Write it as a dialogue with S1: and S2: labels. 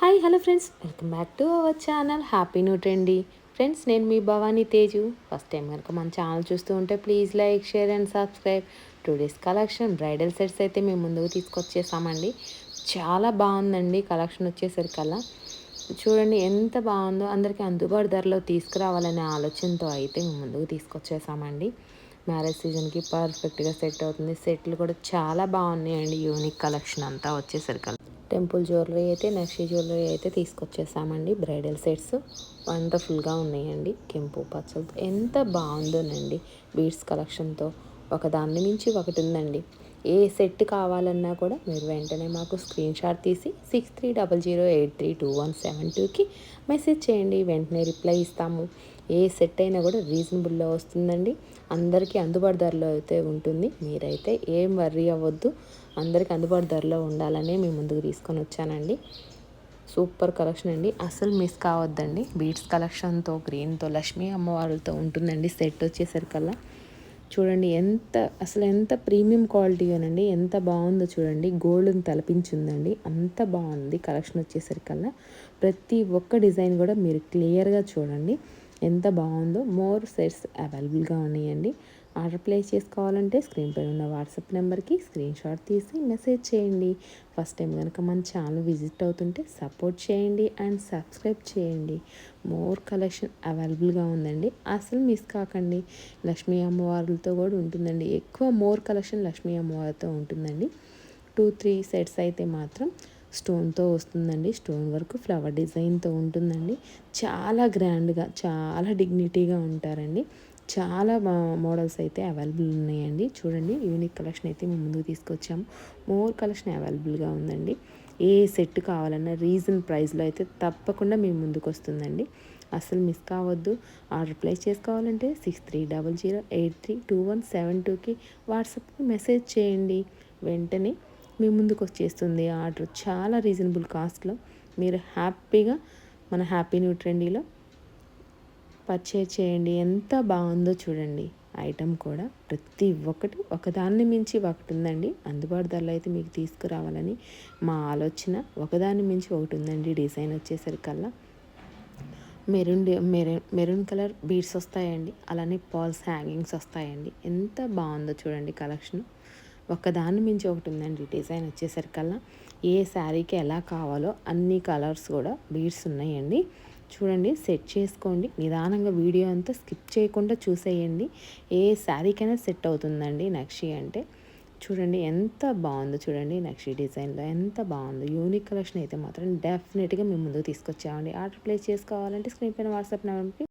S1: Hi hello friends. Welcome back to our channel happy నూట్ అండి friends నేను మీ Bhavani Teju. First time కనుక మన ఛానల్ చూస్తూ ఉంటే please like share and subscribe. Today's collection bridal sets అయితే మేము ముందుకు తీసుకొచ్చేసామండి. చాలా బాగుందండి కలెక్షన్ వచ్చేసరికల్లా చూడండి ఎంత బాగుందో అందరికీ అందుబాటు ధరలో తీసుకురావాలనే ఆలోచనతో అయితే మేము ముందుకు తీసుకొచ్చేసామండి. మ్యారేజ్ సీజన్కి పర్ఫెక్ట్గా సెట్ అవుతుంది. సెట్లు కూడా చాలా బాగున్నాయండి. యూనిక్ కలెక్షన్ అంతా వచ్చేసరికి టెంపుల్ జ్యువెలరీ అయితే నర్సీ జ్యువెలరీ అయితే తీసుకొచ్చేసామండి. బ్రైడల్ సెట్స్ వండర్ఫుల్గా ఉన్నాయండి. కెంపు పచ్చలతో ఎంత బాగుందోనండి. బీడ్స్ కలెక్షన్తో ఒకదాన్ని మించి ఒకటి ఉందండి. ఏ సెట్ కావాలన్నా కూడా మీరు వెంటనే మాకు స్క్రీన్ షాట్ తీసి six three double zero eight three two one seven టూకి మెసేజ్ చేయండి వెంటనే రిప్లై ఇస్తాము. ఏ సెట్ అయినా కూడా రీజనబుల్లో వస్తుందండి. అందరికీ అందుబాటు ధరలో అయితే ఉంటుంది. మీరైతే ఏం వర్రీ అవ్వద్దు. అందరికీ అందుబాటు ధరలో ఉండాలని మేము ముందుకు తీసుకొని వచ్చానండి. సూపర్ కలెక్షన్ అండి. అసలు మిస్ కావద్దండి. బీట్స్ కలెక్షన్తో గ్రీన్తో లక్ష్మీ అమ్మవారులతో ఉంటుందండి. సెట్ వచ్చేసరికల్లా. చూడండి ఎంత అసలు ఎంత ప్రీమియం క్వాలిటీ అనండి ఎంత బాగుందో చూడండి. గోల్డ్ని తలపించిందండి. అంత బాగుంది కలెక్షన్ వచ్చేసరికల్లా. ప్రతి ఒక్క డిజైన్ కూడా మీరు క్లియర్గా చూడండి. ఎంత బాగుందో మోర్ సెట్స్ అవైలబుల్గా ఉన్నాయండి. ఆర్డర్ ప్లేస్ చేసుకోవాలంటే స్క్రీన్ పైన ఉన్న వాట్సాప్ నెంబర్కి స్క్రీన్ షాట్ తీసి మెసేజ్ చేయండి. ఫస్ట్ టైం కనుక మన ఛానల్ విజిట్ అవుతుంటే సపోర్ట్ చేయండి అండ్ సబ్స్క్రైబ్ చేయండి. మోర్ కలెక్షన్ అవైలబుల్గా ఉందండి. అసలు మిస్ కాకండి. లక్ష్మీ అమ్మవారులతో కూడా ఉంటుందండి. ఎక్కువ మోర్ కలెక్షన్ లక్ష్మీ అమ్మవారితో ఉంటుందండి. టూ త్రీ సెట్స్ అయితే మాత్రం స్టోన్తో వస్తుందండి. స్టోన్ వర్క్ ఫ్లవర్ డిజైన్తో ఉంటుందండి. చాలా గ్రాండ్గా చాలా డిగ్నిటీగా ఉంటారండి. చాలా మోడల్స్ అయితే అవైలబుల్ ఉన్నాయండి. చూడండి యూనిక్ కలెక్షన్ అయితే మేము ముందుకు తీసుకొచ్చాము. మోర్ కలెక్షన్ అవైలబుల్గా ఉందండి. ఏ సెట్ కావాలన్నా రీజన్ ప్రైస్లో అయితే తప్పకుండా మేము ముందుకు వస్తుందండి. అసలు మిస్ కావద్దు. ఆర్డర్ ప్లేస్ చేసుకోవాలంటే six three double zero eight three two one seven టూకి వాట్సాప్కి మెసేజ్ చేయండి. వెంటనే మీ ముందుకు వచ్చేస్తుంది. ఆర్డర్ చాలా రీజనబుల్ కాస్ట్లో. మీరు హ్యాపీగా మన హ్యాపీ న్యూ ట్రెండీలో పర్చేజ్ చేయండి. ఎంత బాగుందో చూడండి. ఐటమ్ కూడా ప్రతి ఒక్కటి ఒకదాన్ని మించి ఒకటి ఉందండి. అందుబాటు ధరలో అయితే మీకు తీసుకురావాలని మా ఆలోచన. ఒకదాన్ని మించి ఒకటి ఉందండి డిజైన్ వచ్చేసరికల్లా. Maroon maroon maroon colour beads వస్తాయండి. అలానే పాల్స్ హ్యాంగింగ్స్ వస్తాయండి. ఎంత బాగుందో చూడండి కలెక్షన్. ఒకదాన్ని మించి ఒకటి ఉందండి డిజైన్ వచ్చేసరికల్లా. ఏ శారీకి ఎలా కావాలో అన్ని కలర్స్ కూడా బీడ్స్ ఉన్నాయండి. చూడండి సెట్ చేసుకోండి. నిదానంగా వీడియో అంతా స్కిప్ చేయకుండా చూసేయండి. ఏ శారీకైనా సెట్ అవుతుందండి నక్షి అంటే. చూడండి ఎంత బాగుందో చూడండి నక్షి డిజైన్లో ఎంత బాగుందో. యూనిక్ కలెక్షన్ అయితే మాత్రం డెఫినెట్గా మేము ముందుకు తీసుకొచ్చామండి. ఆర్డర్ ప్లేస్ చేసుకోవాలంటే స్క్రీన్ పైన వాట్సాప్ నెంబర్కి